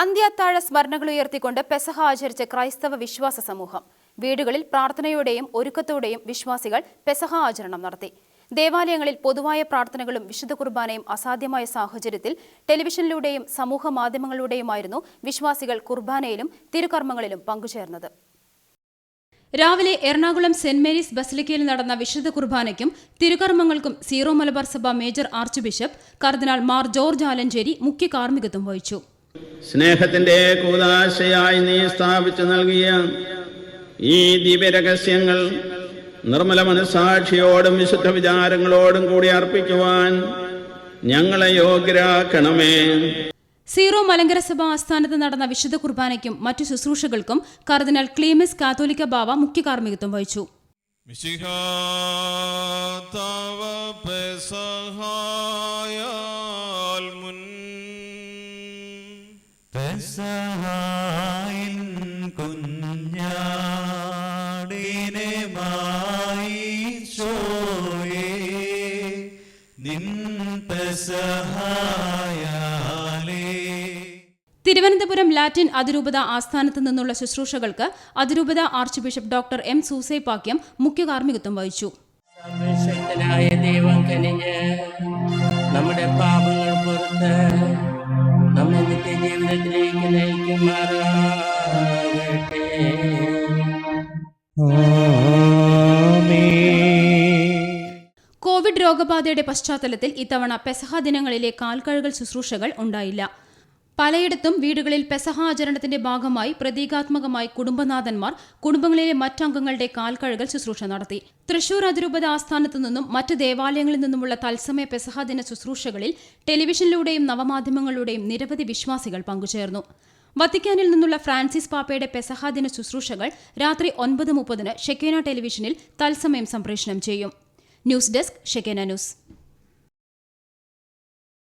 അന്ത്യത്താഴ സ്മരണകൾ ഉയർത്തിക്കൊണ്ട് പെസഹ ആചരിച്ച ക്രൈസ്തവ വിശ്വാസ സമൂഹം. വീടുകളിൽ പ്രാർത്ഥനയോടെയും ഒരുക്കത്തോടെയും വിശ്വാസികൾ പെസഹ ആചരണം നടത്തി. ദേവാലയങ്ങളിൽ പൊതുവായ പ്രാർത്ഥനകളും വിശുദ്ധ കുർബാനയും അസാധ്യമായ സാഹചര്യത്തിൽ ടെലിവിഷനിലൂടെയും സമൂഹ മാധ്യമങ്ങളിലൂടെയുമായിരുന്നു വിശ്വാസികൾ കുർബാനയിലും തിരുകർമ്മങ്ങളിലും പങ്കുചേർന്നത്. രാവിലെ എറണാകുളം സെന്റ് മേരീസ് ബസലിക്കയിൽ നടന്ന വിശുദ്ധ കുർബാനയ്ക്കും തിരുകർമ്മങ്ങൾക്കും സീറോ മലബാർ സഭ മേജർ ആർച്ച് ബിഷപ്പ് കർദിനാൾ മാർ ജോർജ് ആലഞ്ചേരി മുഖ്യ കാർമ്മികത്വം വഹിച്ചു. സ്നേഹത്തിന്റെ കൂതാശയായി നീ സ്ഥാപിച്ചു നൽകിയ ഈ ദിവ്യരഹസ്യങ്ങൾ നിർമ്മല മനസാക്ഷിയോടും വിശുദ്ധ വിചാരങ്ങളോടും കൂടി അർപ്പിക്കുവാൻ ഞങ്ങളെ യോഗ്യരാക്കണമേ. സീറോ മലങ്കര സഭ ആസ്ഥാനത്ത് നടന്ന വിശുദ്ധ കുർബാനയ്ക്കും മറ്റു ശുശ്രൂഷകൾക്കും കർദിനാൾ ക്ലീമിസ് കാത്തോലിക്ക ബാവ മുഖ്യ കാർമ്മികത്വം വഹിച്ചു. മിശിഹാ പെസഹായിൻ കുഞ്ഞാടിനെ മായിച്ചോയേ നിൻ പെസഹായാലേ തിരുവനന്തപുരം ലാറ്റിൻ അതിരൂപത ആസ്ഥാനത്ത് നിന്നുള്ള ശുശ്രൂഷകൾക്ക് അതിരൂപത archbishop doctor M Soosaipakiam മുഖ്യ കാർമ്മികത്വം വഹിച്ചു. ദൈവം കനിഞ്ഞ് നമ്മുടെ പാപങ്ങൾ പുറത്ത് നമ്മെ നിത്യജീവിതത്തിലേക്ക് നയിക്കുമാറാകട്ടെ കോവിഡ് രോഗബാധയുടെ പശ്ചാത്തലത്തിൽ ഇത്തവണ പെസഹ ദിനങ്ങളിലെ കാൽക്കഴുകൽ ശുശ്രൂഷകൾ ഉണ്ടായില്ല. പലയിടത്തും വീടുകളിൽ പെസഹ ആചരണത്തിന്റെ ഭാഗമായി പ്രതീകാത്മകമായി കുടുംബനാഥന്മാർ കുടുംബങ്ങളിലെ മറ്റംഗങ്ങളുടെ കാൽക്കഴുകൽ ശുശ്രൂഷ നടത്തി. തൃശൂർ അതിരൂപത ആസ്ഥാനത്തു നിന്നും മറ്റ് ദേവാലയങ്ങളിൽ നിന്നുമുള്ള തത്സമയ പെസഹ ദിന ശുശ്രൂഷകളിൽ ടെലിവിഷനിലൂടെയും നവമാധ്യമങ്ങളിലൂടെയും നിരവധി വിശ്വാസികൾ പങ്കുചേർന്നു. വത്തിക്കാനിൽ നിന്നുള്ള ഫ്രാൻസിസ് പാപ്പയുടെ പെസഹ ദിന ശുശ്രൂഷകൾ രാത്രി ഒൻപത് മുപ്പതിന് ഷെക്കേന ടെലിവിഷനിൽ തത്സമയം സംപ്രേഷണം ചെയ്യും. ന്യൂസ് ഡെസ്ക് ഷെക്കേന ന്യൂസ്.